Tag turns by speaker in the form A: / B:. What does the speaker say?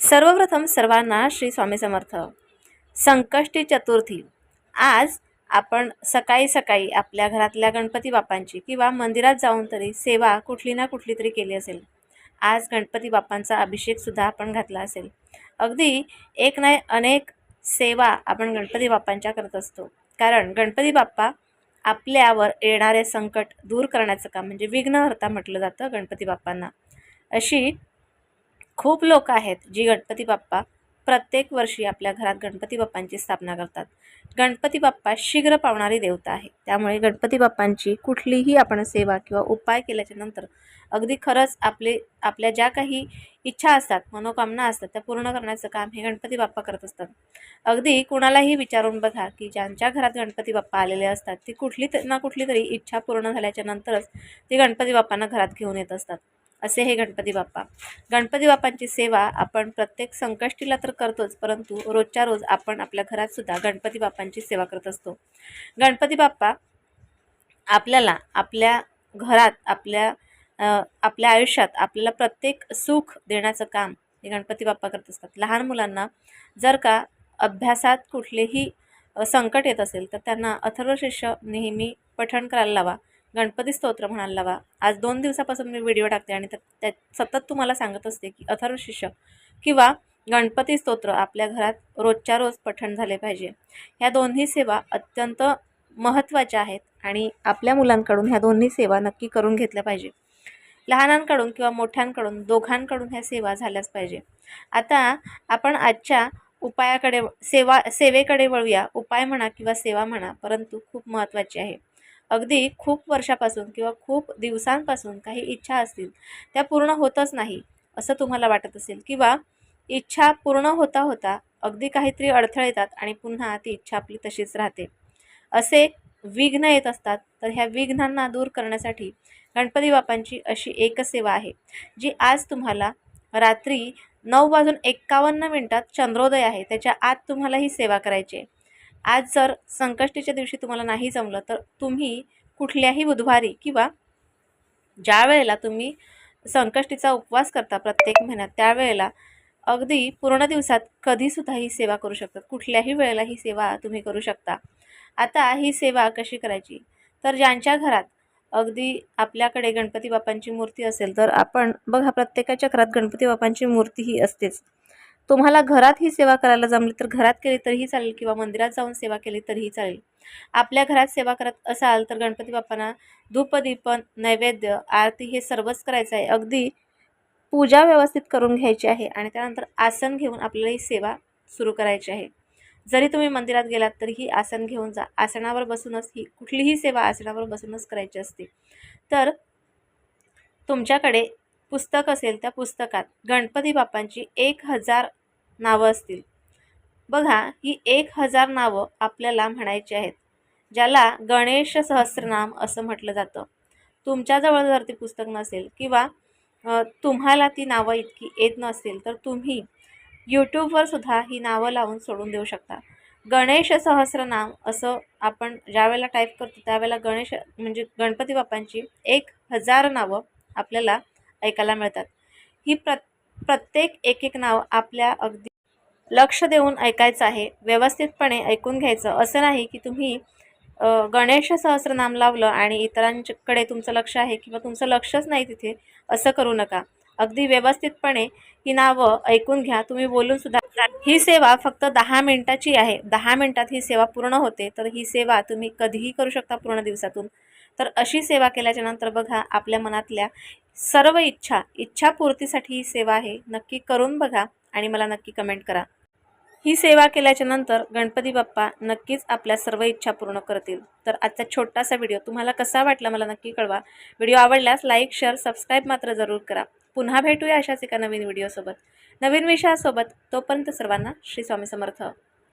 A: सर्वप्रथम सर्वांना श्री स्वामी समर्थ. संकष्टी चतुर्थी. आज आपण सकाळी सकाळी आपल्या घरातल्या गणपती बाप्पांची किंवा मंदिरात जाऊन तरी सेवा कुठली ना कुठली तरी केली असेल. आज गणपती बाप्पांचा अभिषेकसुद्धा आपण घातला असेल. अगदी एक नाही अनेक सेवा आपण गणपती बाप्पांच्या करत असतो. कारण गणपती बाप्पा आपल्यावर येणारे संकट दूर करण्याचं काम म्हणजे विघ्नहर्ता म्हटलं जातं गणपती बाप्पांना. अशी खूप लोक आहेत जी गणपती बाप्पा प्रत्येक वर्षी आपल्या घरात गणपती बाप्पांची स्थापना करतात. गणपती बाप्पा शीघ्र पावणारी देवता आहे त्यामुळे गणपती बाप्पांची कुठलीही आपण सेवा किंवा उपाय केल्याच्यानंतर अगदी खरंच आपले आपल्या ज्या काही इच्छा असतात मनोकामना असतात त्या पूर्ण करण्याचं काम हे गणपती बाप्पा करत असतात. अगदी कुणालाही विचारून बघा की ज्यांच्या घरात गणपती बाप्पा आलेले असतात ती कुठली ना कुठली तरी इच्छा पूर्ण झाल्याच्या नंतरच ती गणपती बाप्पांना घरात घेऊन येत असतात. असे हे गणपती बाप्पा. गणपती बाप्पांची सेवा आपण प्रत्येक संकष्टीला तर करतोच परंतु रोजच्या रोज आपण आपल्या घरात सुद्धा गणपती बाप्पांची सेवा करत असतो. गणपती बाप्पा आपल्याला आपल्या घरात आपल्या आपल्या आयुष्यात आपल्याला प्रत्येक सुख देण्याचं काम हे गणपती बाप्पा करत असतात. लहान मुलांना जर का अभ्यासात कुठलेही संकट येत असेल तर त्यांना अथर्वशिष्य नेहमी पठण करायला लावा. गणपती स्तोत्र म्हणायला लावा. आज दोन दिवसापासून मी व्हिडिओ टाकते आणि त्या सतत तुम्हाला सांगत असते की अथर्व शिष्य किंवा गणपती स्तोत्र आपल्या घरात रोजच्या रोज पठण झाले पाहिजे. ह्या दोन्ही सेवा अत्यंत महत्त्वाच्या आहेत आणि आपल्या मुलांकडून ह्या दोन्ही सेवा नक्की करून घेतल्या पाहिजे. लहानांकडून किंवा मोठ्यांकडून दोघांकडून ह्या सेवा झाल्याच पाहिजे. आता आपण आजच्या उपायाकडे सेवा सेवेकडे वळूया. उपाय म्हणा किंवा सेवा म्हणा परंतु खूप महत्त्वाची आहे. अगदी खूप वर्षापासून किंवा खूप दिवसांपासून काही इच्छा असतील त्या पूर्ण होतच नाही असं तुम्हाला वाटत असेल. किंवा इच्छा पूर्ण होता होता अगदी काहीतरी अडथळे येतात आणि पुन्हा ती इच्छा आपली तशीच राहते. असे विघ्न येत असतात तर ह्या विघ्नांना दूर करण्यासाठी गणपती बाप्पांची अशी एक सेवा आहे जी आज तुम्हाला रात्री नऊ वाजून एक्कावन्न मिनटात चंद्रोदय आहे. त्याच्या आत तुम्हाला ही सेवा करायची आहे. आज जर संकष्टीच्या दिवशी तुम्हाला नाही जमलं तर तुम्ही कुठल्याही बुधवारी किंवा ज्या वेळेला तुम्ही संकष्टीचा उपवास करता प्रत्येक महिन्यात त्यावेळेला अगदी पूर्ण दिवसात कधीसुद्धा ही सेवा करू शकतात. कुठल्याही वेळेला ही सेवा तुम्ही करू शकता. आता ही सेवा कशी करायची? तर ज्यांच्या घरात अगदी आपल्याकडे गणपती बाप्पांची मूर्ती असेल तर आपण बघा प्रत्येकाच्या घरात गणपती बाप्पांची मूर्ती ही असतेच. तुम्हाला घरात ही सेवा करायला जमली तर घरात केली तरीही चालेल किंवा मंदिरात जाऊन सेवा केली तरीही चालेल. आपल्या घरात सेवा करत असाल तर गणपती बाप्पांना धूपदीपन नैवेद्य आरती हे सर्वच करायचं आहे. अगदी पूजा व्यवस्थित करून घ्यायची आहे आणि त्यानंतर आसन घेऊन आपल्याला ही सेवा सुरू करायची आहे. जरी तुम्ही मंदिरात गेलात तरीही आसन घेऊन जा. आसनावर बसूनच ही कुठलीही सेवा आसनावर बसूनच करायची असते. तर तुमच्याकडे पुस्तक असेल त्या पुस्तकात गणपती बाप्पांची एक हजार नावं असतील. बघा ही एक हजार नावं आपल्याला म्हणायची आहेत ज्याला गणेश सहस्रनाम असं म्हटलं जातं. तुमच्याजवळ जर ते पुस्तक नसेल किंवा तुम्हाला ती नावं इतकी येत नसतील तर तुम्ही यूट्यूबवर सुद्धा ही नावं लावून सोडून देऊ शकता. गणेश सहस्रनाम असं आपण ज्यावेळेला टाईप करतो त्यावेळेला गणेश म्हणजे गणपती बाप्पांची एक हजार नावं आपल्याला ऐकायला मिळतात. ही प्र प्रत्येक एक एक नाव आपल्या अगदी लक्ष देऊन ऐकायचं आहे व्यवस्थितपणे ऐकून घ्यायचं. असं नाही की तुम्ही गणेश सहस्रनाम लावलं आणि इतरांकडे तुमचं लक्ष आहे किंवा तुमचं लक्षच नाही तिथे असं करू नका. अगदी व्यवस्थितपणे ही नावं ऐकून घ्या. तुम्ही बोलून सुद्धा ही सेवा फक्त दहा मिनिटाची आहे. दहा मिनिटात ही सेवा पूर्ण होते तर ही सेवा तुम्ही कधीही करू शकता पूर्ण दिवसातून. तर अशी सेवा केल्याच्यानंतर बघा आपल्या मनातल्या सर्व इच्छा इच्छापूर्तीसाठी ही सेवा आहे. नक्की करून बघा आणि मला नक्की कमेंट करा. ही सेवा केल्याच्यानंतर गणपती बाप्पा नक्कीच आपल्या सर्व इच्छा पूर्ण करतील. तर आजचा छोटासा व्हिडिओ तुम्हाला कसा वाटला मला नक्की कळवा. व्हिडिओ आवडल्यास लाईक शेअर सबस्क्राईब मात्र जरूर करा. पुन्हा भेटूया अशाच एका नवीन व्हिडिओसोबत. नवीन विषयासोबत तोपर्यंत सर्वांना श्री स्वामी समर्थ.